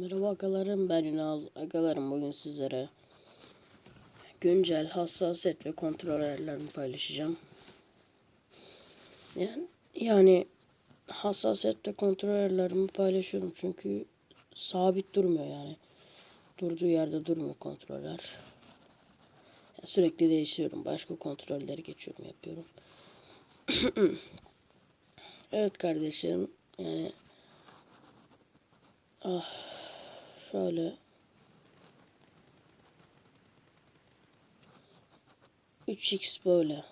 Merhaba agalarım ben Ünal. Agalarım bugün sizlere güncel hassasiyet ve kontrol ayarlarını paylaşacağım. Yani, yani hassasiyet ve kontrol ayarlarımı paylaşıyorum çünkü sabit durmuyor yani. Durduğu yerde durmuyor kontroller. Yani sürekli değiştiriyorum. Başka kontrolleri geçiyorum yapıyorum. evet kardeşlerim yani ah Şöyle. 3x böyle.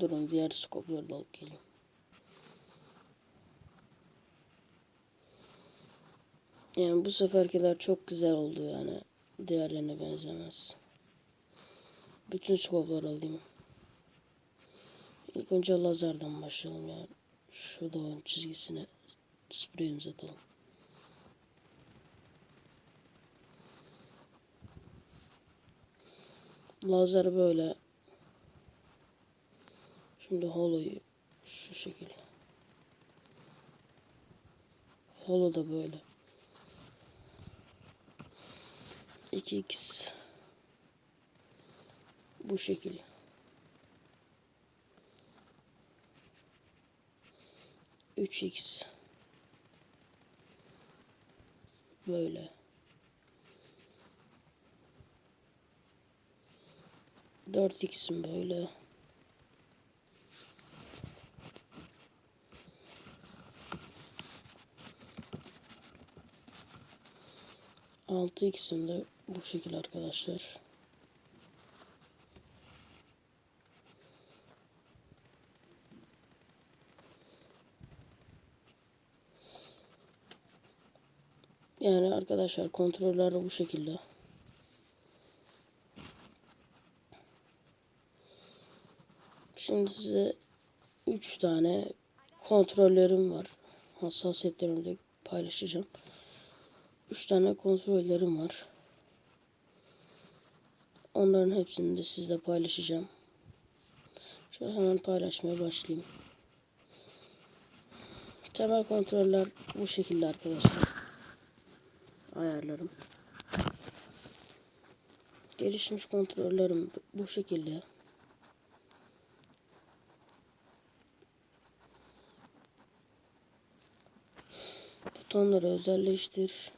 Durun diğer skopları da alıp geleyim. Yani bu seferkiler çok güzel oldu yani. Diğerlerine benzemez. Bütün skopları alayım. İlk önce lazerden başlayalım yani. Şu doğum çizgisine spreyimizi atalım. Lazer böyle. Şimdi holoyu şu şekilde. Holo da böyle. 2x bu şekilde. Üç x Böyle. Dört x'im böyle. Altı x'im de bu şekilde arkadaşlar. Yani arkadaşlar kontroller bu şekilde. Şimdi size 3 tane kontrollerim var. Hassasiyetlerimi de paylaşacağım. 3 tane kontrollerim var. Onların hepsini de sizle paylaşacağım. Şöyle hemen paylaşmaya başlayayım. Temel kontroller bu şekilde arkadaşlar ayarlarım. Gelişmiş kontrollerim bu şekilde. Butonları özelleştir.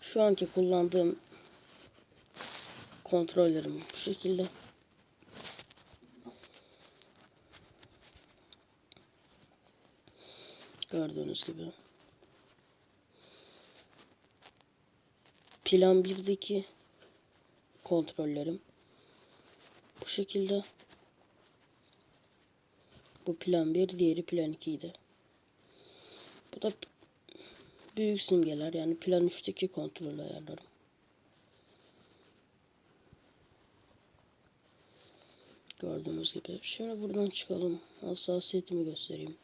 Şu anki kullandığım kontrollerim bu şekilde. Gördüğünüz gibi. Plan 1'deki kontrollerim bu şekilde. Bu plan 1, diğeri plan 2 idi. Bu da büyük simgeler yani plan 3'teki kontrol ayarlarım. Gördüğünüz gibi. Şimdi buradan çıkalım. Hassasiyetimi göstereyim.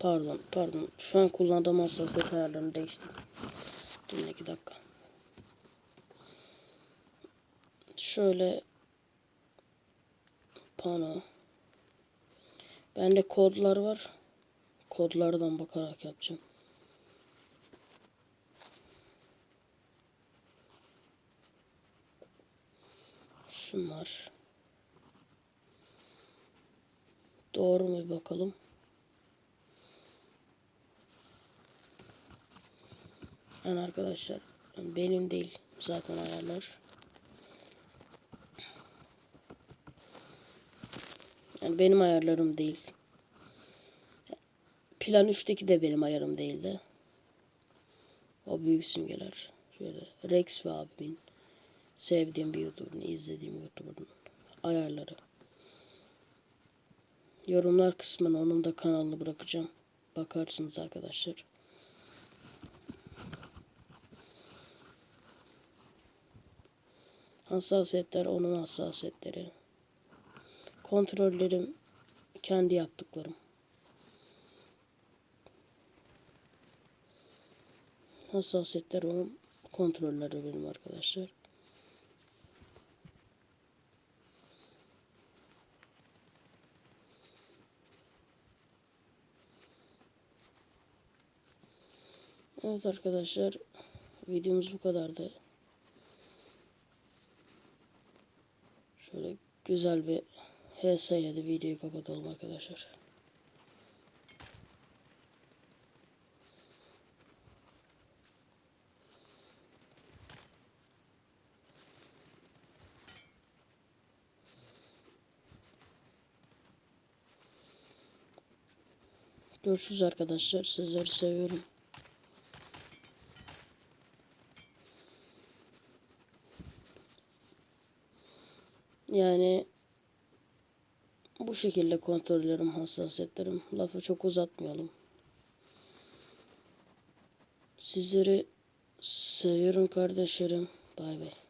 Pardon, pardon. Şu an kullandığım hassasiyet ayarlarını değiştirdim. Durun iki dakika. Şöyle pano. Bende kodlar var. Kodlardan bakarak yapacağım. Şunlar. Doğru mu bakalım. Yani arkadaşlar benim değil zaten ayarlar. Yani benim ayarlarım değil. Plan 3'teki de benim ayarım değildi. O büyük simgeler. Şöyle Rex ve abimin sevdiğim bir YouTuber'ın, izlediğim YouTuber'ın ayarları. Yorumlar kısmına onun da kanalını bırakacağım. Bakarsınız arkadaşlar. Hassasiyetler onun hassasiyetleri. Kontrollerim kendi yaptıklarım. Hassasiyetler onun kontrolleri benim arkadaşlar. Evet arkadaşlar videomuz bu kadardı. Şöyle güzel bir HS ile videoyu kapatalım arkadaşlar. Görüşürüz arkadaşlar. Sizleri seviyorum. Yani bu şekilde kontrollerim, hassasiyetlerim. Lafı çok uzatmayalım. Sizleri seviyorum kardeşlerim. Bay bay.